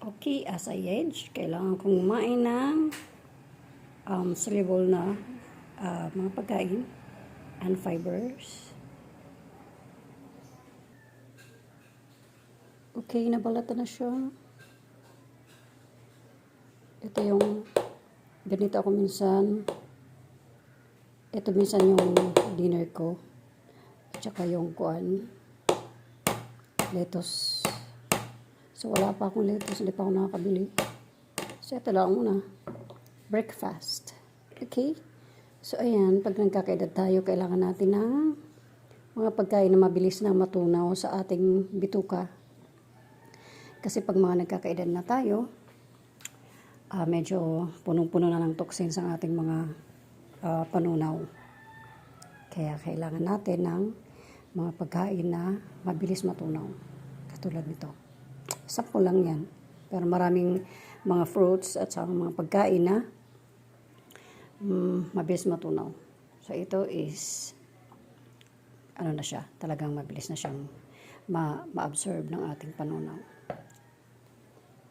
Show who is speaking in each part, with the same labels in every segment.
Speaker 1: Okay, as I age, kailangan kong kumain ng um, soluble na ah, mga pagkain and fibers. Okay, nabalata na siya. Ito yung ganito ako minsan. Ito minsan yung dinner ko. At saka yung kuan. Lettuce. So, wala pa akong lettuce. Hindi pa ako nakakabili. So, ito lang muna. Breakfast. Okay? So, ayan. Pag nagkakaedad tayo, kailangan natin ng mga pagkain na mabilis na matunaw sa ating bituka. Kasi pag mga nagkakaedad na tayo, ah, medyo punong-puno na ng toxins ang ating mga ah, panunaw. Kaya kailangan natin ng mga pagkain na mabilis matunaw. Katulad nito. Sample lang yan. Pero maraming mga fruits at saka mga pagkain na mm, mabilis matunaw. So ito is ano na siya, talagang mabilis na siyang ma- ma-absorb ng ating panunaw.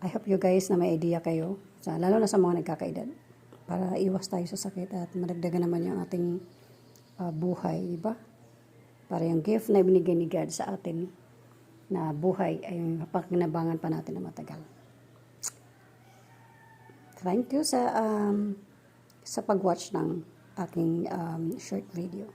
Speaker 1: I hope you guys na may idea kayo, sa, lalo na sa mga nagkakaedad, para iwas tayo sa sakit at madagdagan naman yung ating ah, buhay, di ba? Para yung gift na binigay ni God sa atin na buhay ay mapakinabangan pa natin na matagal. Thank you sa um, sa pag-watch ng aking um, short video.